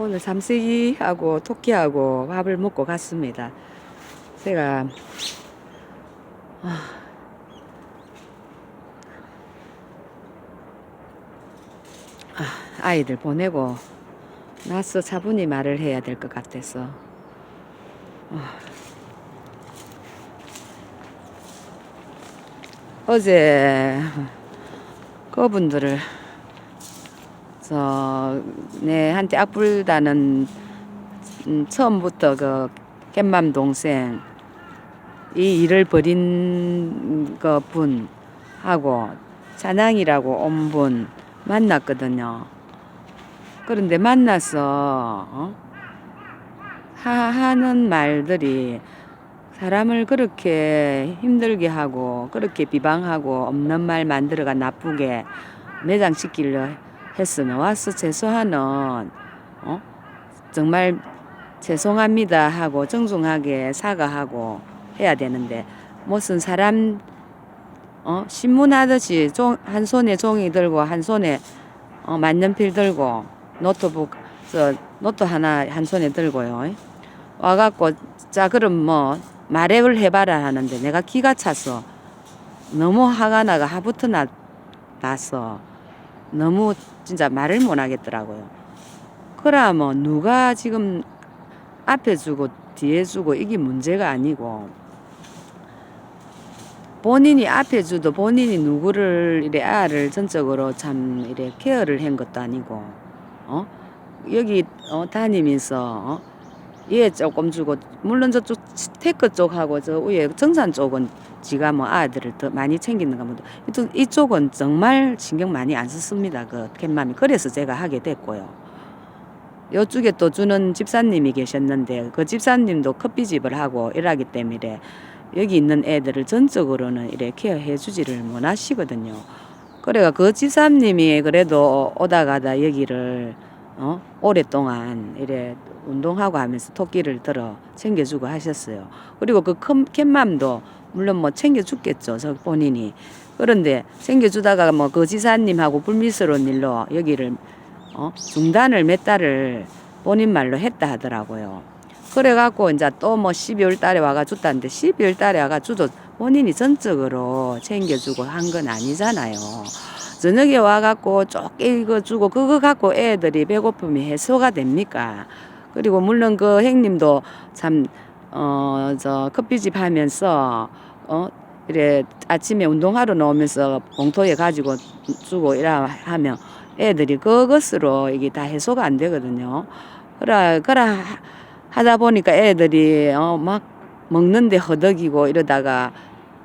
오늘 삼색이하고 토끼하고 밥을 먹고 갔습니다. 제가 아, 아, 아이들 보내고 나서 차분히 말을 해야 될 것 같아서 아. 어제 그분들을 저 내한테 악불다는 음, 처음부터 그 깻맘 동생 이 일을 벌인 그 분 하고 찬양이라고 온 분 만났거든요. 그런데 만나서 어? 하, 하는 말들이 사람을 그렇게 힘들게 하고 그렇게 비방하고 없는 말 만들어가 나쁘게 매장시키려 했으면 와서 죄송하는 어? 정말 죄송합니다 하고 정중하게 사과하고 해야 되는데 무슨 사람 어? 신문하듯이 종, 한 손에 종이 들고 한 손에 어, 만년필 들고 노트북 저 노트 하나 한 손에 들고요 와갖고 자 그럼 뭐 말을 해봐라 하는데 내가 기가 차서 너무 화가 나가 하부터 나, 나서 너무 진짜 말을 못 하겠더라고요. 그라 뭐 누가 지금 앞에 주고 뒤에 주고 이게 문제가 아니고 본인이 앞에 주도 본인이 누구를 이래 아를 전적으로 참 이래 케어를 한 것도 아니고 어 여기 어 다니면서 어? 얘 조금 주고 물론 저쪽 테크 쪽하고 저 위에 정산 쪽은 지가 뭐 아들을 더 많이 챙기는가 보다 이쪽, 이쪽은 정말 신경 많이 안 썼습니다. 그 캣맘이. 그래서 제가 하게 됐고요. 요쪽에 또 주는 집사님이 계셨는데 그 집사님도 커피집을 하고 일하기 때문에 여기 있는 애들을 전적으로는 이렇게 케어해 주지를 못 하시거든요. 그래가 그 집사님이 그래도 오다 가다 여기를 어 오랫동안 이래 운동하고 하면서 토끼를 들어 챙겨주고 하셨어요. 그리고 그큰 캣맘도 물론 뭐 챙겨줬겠죠. 저 본인이. 그런데 챙겨주다가 뭐 그 지사님하고 불미스러운 일로 여기를 어? 중단을 몇 달을 본인 말로 했다 하더라고요. 그래갖고 이제 또 뭐 12월 달에 와가 줬다는데 12월 달에 와가 주도 본인이 전적으로 챙겨주고 한 건 아니잖아요. 저녁에 와갖고 쪼개 이거 주고 그거 갖고 애들이 배고픔이 해소가 됩니까? 그리고 물론 그 형님도 참, 어, 저 커피집 하면서, 어, 이래 아침에 운동하러 나오면서 봉투에 가지고 주고 이라 하면 애들이 그것으로 이게 다 해소가 안 되거든요. 그라, 그라 하다 보니까 애들이, 어, 막 먹는데 허덕이고 이러다가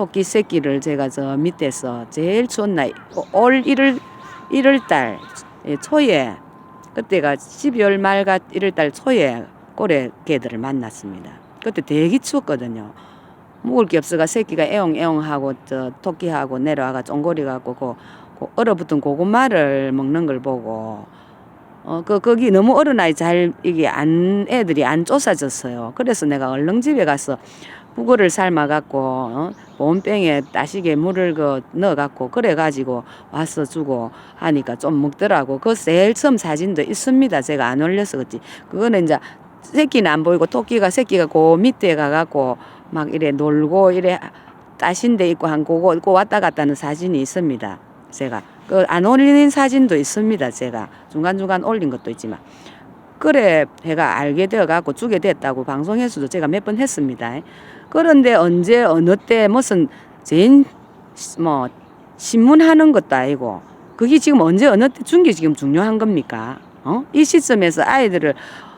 토끼 새끼를 제가 저 밑에서 제일 추운 날, 올 1월, 1월 달 예, 초에 그때가 12월 말과 1월 달 초에 꼬레 개들을 만났습니다. 그때 되게 추웠거든요. 먹을 게 없어가 새끼가 애용애용하고 저 토끼하고 내려와가 쫑고리 갖고 그, 그 얼어붙은 고구마를 먹는 걸 보고 어, 그, 거기 너무 어른 아이 잘, 이게 안, 애들이 안 쫓아졌어요. 그래서 내가 얼른 집에 가서 북어를 삶아갖고, 어, 보온병에 따시게 물을 그 넣어갖고, 그래가지고 와서 주고 하니까 좀 먹더라고. 그 제일 처음 사진도 있습니다. 제가 안 올려서 그렇지. 그거는 이제 새끼는 안 보이고, 토끼가 새끼가 그 밑에 가갖고 막 이래 놀고, 이래 따신 데 있고 한 그거, 그 왔다 갔다 하는 사진이 있습니다. 제가. 그 안 올리는 사진도 있습니다. 제가 중간중간 올린 것도 있지만 그래 배가 알게 되어 갖고 주게 됐다고 방송에서도 제가 몇 번 했습니다. 그런데 언제 어느 때 무슨 제인 뭐 신문 하는 것도 아니고 그게 지금 언제 어느 때 준 게 지금 중요한 겁니까? 어? 이 시점에서 아이들을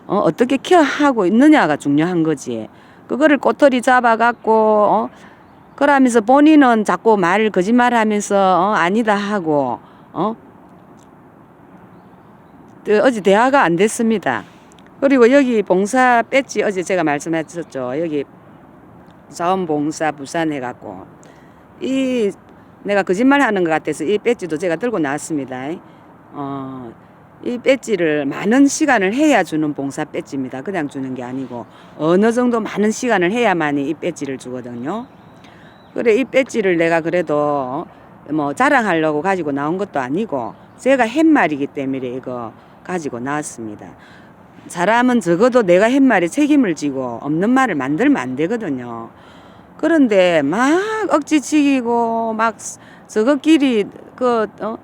어, 어떻게 케어하고 있느냐가 중요한 거지. 그거를 꼬투리 잡아 갖고 어? 그러면서 본인은 자꾸 말 거짓말하면서 어, 아니다 하고 어그 어제 대화가 안 됐습니다. 그리고 여기 봉사 배지 어제 제가 말씀했었죠. 여기 자원봉사 부산 해 갖고 이 내가 거짓말 하는 것 같아서 이 배지도 제가 들고 나왔습니다. 어, 이 배지를 많은 시간을 해야 주는 봉사 배지입니다. 그냥 주는 게 아니고 어느 정도 많은 시간을 해야만이 이 배지를 주거든요. 그래 이 배지를 내가 그래도 뭐 자랑하려고 가지고 나온 것도 아니고 제가 한 말이기 때문에 이거 가지고 나왔습니다. 사람은 적어도 내가 한 말에 책임을 지고 없는 말을 만들면 안 되거든요. 그런데 막 억지치기고 막 저것끼리 그 어?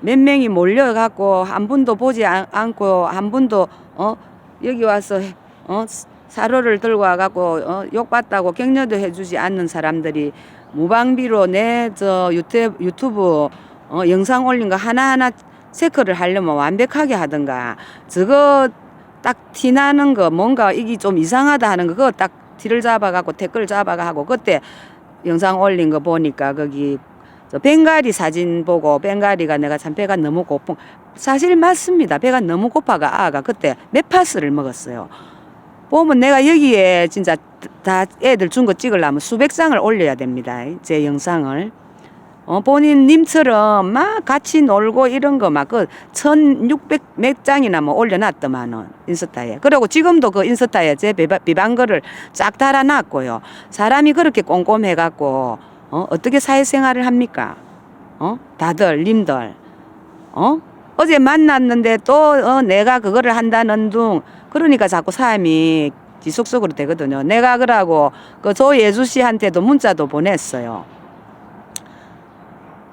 몇 명이 몰려갖고 한 분도 보지 않- 않고 한 분도 어 여기 와서 어 사료를 들고 와갖고 어 욕받다고 격려도 해주지 않는 사람들이 무방비로 내 저 유튜브 어 영상 올린 거 하나하나 체크를 하려면 완벽하게 하든가 저거 딱 티나는 거 뭔가 이게 좀 이상하다 하는 거 그거 딱 티를 잡아갖고 댓글 잡아가 하고 그때 영상 올린 거 보니까 거기 저 벵가리 사진 보고 벵가리가 내가 참 배가 너무 고픈 사실 맞습니다. 배가 너무 고파가 아가 그때 메파스를 먹었어요. 보면 내가 여기에 진짜 다 애들 준 거 찍으려면 수백 장을 올려야 됩니다. 제 영상을 어, 본인 님처럼 막 같이 놀고 이런 거 막 그 1600 몇 장이나 뭐 올려놨더만은 인스타에. 그리고 지금도 그 인스타에 제 비방, 비방 글을 쫙 달아놨고요. 사람이 그렇게 꼼꼼해갖고 어, 어떻게 사회생활을 합니까? 어? 다들 님들 어? 어제 만났는데 또 어, 내가 그거를 한다는 둥 그러니까 자꾸 사람이 지속적으로 되거든요. 내가 그러고 그 조예주 씨한테도 문자도 보냈어요.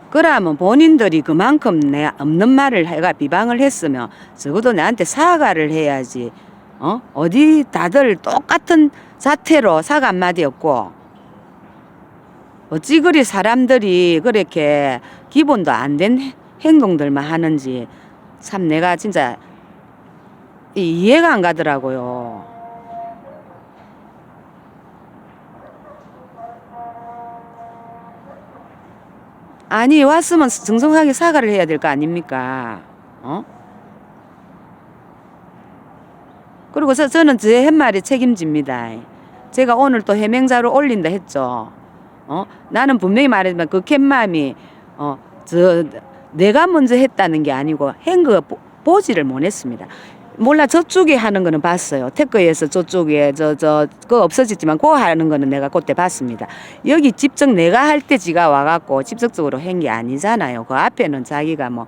그러면 본인들이 그만큼 내가 없는 말을 해가 비방을 했으면 적어도 나한테 사과를 해야지. 어? 어디 다들 똑같은 자태로 사과 한마디 없고 어찌 그리 사람들이 그렇게 기본도 안 된 행동들만 하는지 참 내가 진짜 이- 이해가 안 가더라고요. 아니 왔으면 정성하게 사과를 해야 될 거 아닙니까? 어? 그리고 저, 저는 제 햇말이 책임집니다. 제가 오늘 또 해명자로 올린다 했죠. 어? 나는 분명히 말했지만 그 캣맘이 어, 저 내가 먼저 했다는 게 아니고 행거 보지를 못했습니다. 몰라 저쪽에 하는 거는 봤어요. 태거에서 저쪽에 저 저 그거 없어졌지만 그거 하는 거는 내가 그때 봤습니다. 여기 직접 내가 할 때 지가 와갖고 직접적으로 한 게 아니잖아요. 그 앞에는 자기가 뭐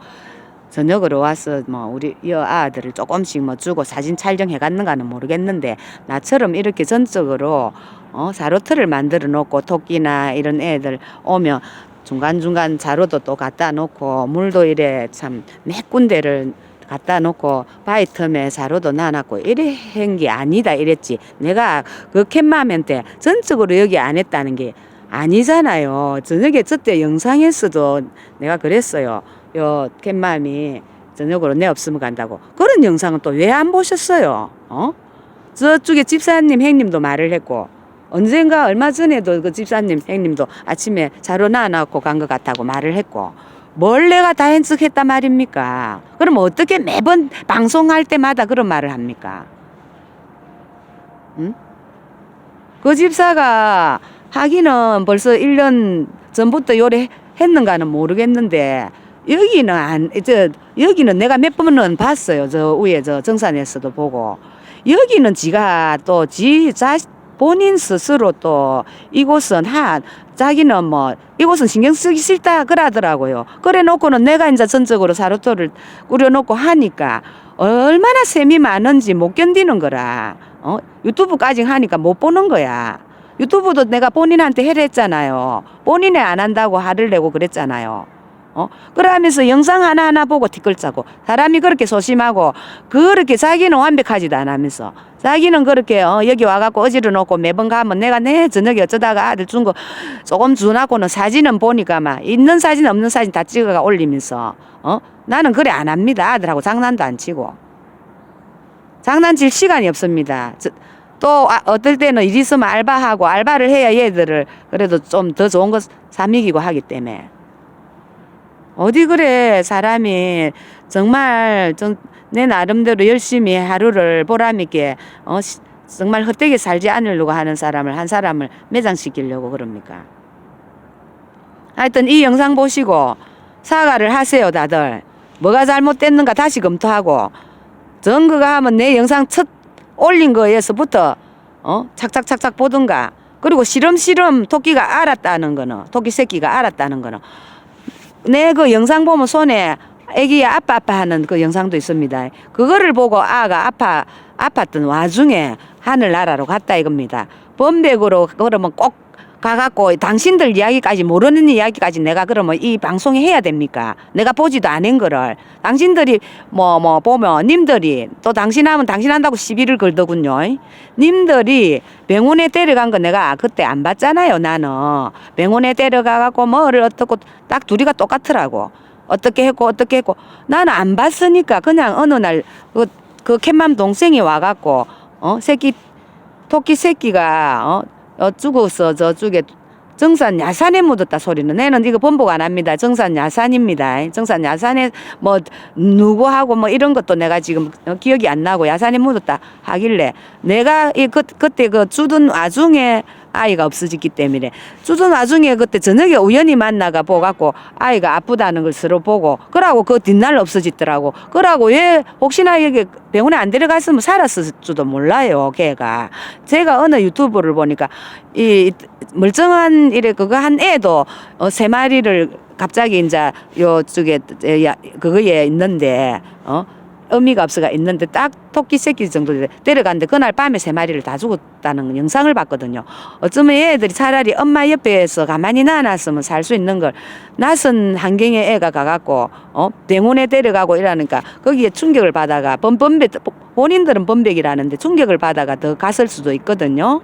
저녁으로 와서 뭐 우리 여 아들을 조금씩 뭐 주고 사진 촬영해 갔는가는 모르겠는데 나처럼 이렇게 전적으로 어 자로트를 만들어 놓고 토끼나 이런 애들 오면 중간중간 자로도 또 갖다 놓고 물도 이래 참 몇 군데를 갖다 놓고 바위 틈에 자로도 놔놨고 이래 한게 아니다 이랬지. 내가 그 캣맘한테 전적으로 여기 안 했다는 게 아니잖아요. 저녁에 저때 영상에서도 내가 그랬어요. 요 캣맘이 저녁으로 내 없으면 간다고. 그런 영상은 또 왜 안 보셨어요? 어? 저쪽에 집사님 형님도 말을 했고 언젠가 얼마 전에도 그 집사님 형님도 아침에 자료 놔놓고 간 것 같다고 말을 했고 뭘 내가 다 했었단 말입니까? 그럼 어떻게 매번 방송할 때마다 그런 말을 합니까? 응? 그 집사가 하기는 벌써 1년 전부터 요래 했는가는 모르겠는데 여기는 안, 저, 여기는 내가 몇 번은 봤어요. 저 위에 저 정산에서도 보고. 여기는 지가 또 지 자, 본인 스스로 또 이곳은 한 자기는 뭐 이곳은 신경 쓰기 싫다 그러더라고요. 그래 놓고는 내가 이제 전적으로 사루토를 꾸려놓고 하니까 얼마나 셈이 많은지 못 견디는 거라. 어? 유튜브까지 하니까 못 보는 거야. 유튜브도 내가 본인한테 해랬잖아요. 본인이 안 한다고 화를 내고 그랬잖아요. 어? 그러면서 영상 하나하나 보고 티끌 짜고 사람이 그렇게 소심하고 그렇게 자기는 완벽하지도 않으면서 자기는 그렇게 어, 여기 와갖고 어지러 놓고 매번 가면 내가 내 저녁에 어쩌다가 아들 준 거 조금 주나고는 사진은 보니까 막 있는 사진 없는 사진 다 찍어가 올리면서 어? 나는 그래 안 합니다 아들하고 장난도 안 치고 장난칠 시간이 없습니다. 저- 또 아, 어떨 때는 일 있으면 알바하고 알바를 해야 얘들을 그래도 좀 더 좋은 거 사먹이고 하기 때문에 어디 그래 사람이. 정말 좀 내 나름대로 열심히 하루를 보람 있게 어 시- 정말 헛되게 살지 않으려고 하는 사람을 한 사람을 매장시키려고 그럽니까? 하여튼 이 영상 보시고 사과를 하세요 다들. 뭐가 잘못됐는가 다시 검토하고. 정그가 하면 내 영상 첫 올린 거에서부터 어 착착착착 보든가. 그리고 시름시름 토끼가 알았다는 거는 토끼 새끼가 알았다는 거는 내 그 영상 보면 손에 애기 아빠 아빠 하는 그 영상도 있습니다. 그거를 보고 아가 아파 아팠던 와중에 하늘나라로 갔다 이겁니다. 범백으로 그러면 꼭 가갖고 당신들 이야기까지 모르는 이야기까지 내가 그러면 이 방송에 해야 됩니까? 내가 보지도 않은 거를 당신들이 뭐뭐 보면 님들이 또 당신 하면 당신 한다고 시비를 걸더군요. 님들이 병원에 데려간 거 내가 그때 안 봤잖아요. 나는 병원에 데려가갖고 뭐를 어떻고 딱 둘이가 똑같더라고. 어떻게 했고 어떻게 했고 나는 안 봤으니까 그냥 어느 날그 그 캣맘 동생이 와갖고 어 새끼 토끼 새끼가 어, 어 죽어서 저쪽에 정산 야산에 묻었다 소리는 내는 이거 번복 안 합니다. 정산 야산입니다. 정산 야산에 뭐 누구하고 뭐 이런 것도 내가 지금 어, 기억이 안 나고 야산에 묻었다 하길래 내가 이 그, 그때 그 주던 와중에 아이가 없어졌기 때문에. 주던 와중에 그때 저녁에 우연히 만나가 보갖고 아이가 아프다는 걸 서로 보고 그러고 그 뒷날 없어지더라고. 그러고 왜 혹시나 이게 병원에 안 데려갔으면 살았을지도 몰라요 걔가. 제가 어느 유튜브를 보니까 이 멀쩡한 이래 그거 한 애도 어, 세 마리를 갑자기 이제 요쪽에 야- 그거에 있는데 어 의미가 없어가 있는데 딱 토끼 새끼 정도 데려갔는데 그날 밤에 세 마리를 다 죽었다는 영상을 봤거든요. 어쩌면 얘들이 차라리 엄마 옆에서 가만히 놔놨으면 살 수 있는 걸 낯선 환경에 애가 가갖고 어 병원에 데려가고 이러니까 거기에 충격을 받아가 범범백 본인들은 범백이라는데 충격을 받아가 더 갔을 수도 있거든요.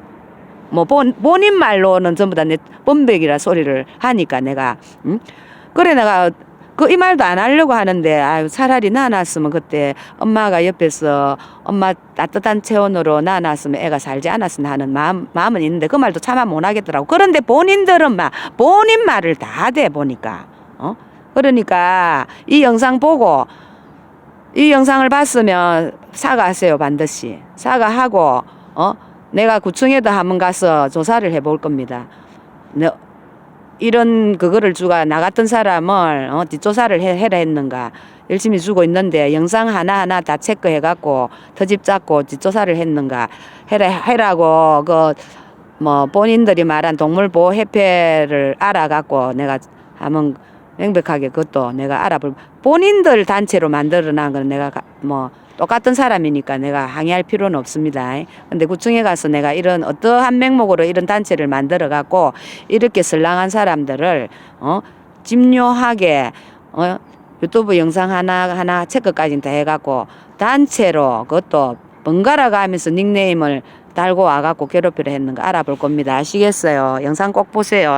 뭐 본, 본인 말로는 전부 다 내 범백이라 소리를 하니까 내가 응? 그래 내가 그 이 말도 안 하려고 하는데 아유 차라리 나눴으면 그때 엄마가 옆에서 엄마 따뜻한 체온으로 나눴으면 애가 살지 않았으면 하는 마음 마음은 있는데 그 말도 차마 못 하겠더라고. 그런데 본인들은 막 본인 말을 다돼 보니까. 어? 그러니까 이 영상 보고 이 영상을 봤으면 사과하세요 반드시. 사과하고 어? 내가 구청에도 한번 가서 조사를 해볼 겁니다. 내 이런 그거를 주가 나 같은 사람을 어, 뒷조사를 해, 해라 했는가. 열심히 주고 있는데 영상 하나 하나 다 체크해 갖고 터집 잡고 뒷조사를 했는가. 해라 해라고 그 뭐 본인들이 말한 동물보호 협회를 알아갖고 내가 한번 명백하게 그것도 내가 알아볼 본인들 단체로 만들어놓은 건 내가 가- 뭐 똑같은 사람이니까 내가 항의할 필요는 없습니다. 근데 구청에 가서 내가 이런 어떠한 명목으로 이런 단체를 만들어 갖고 이렇게 설랑한 사람들을 어 집요하게 어 유튜브 영상 하나 하나 체크까지 다 해갖고 단체로 그것도 번갈아 가면서 닉네임을 달고 와갖고 괴롭히려 했는 거 알아볼 겁니다. 아시겠어요? 영상 꼭 보세요.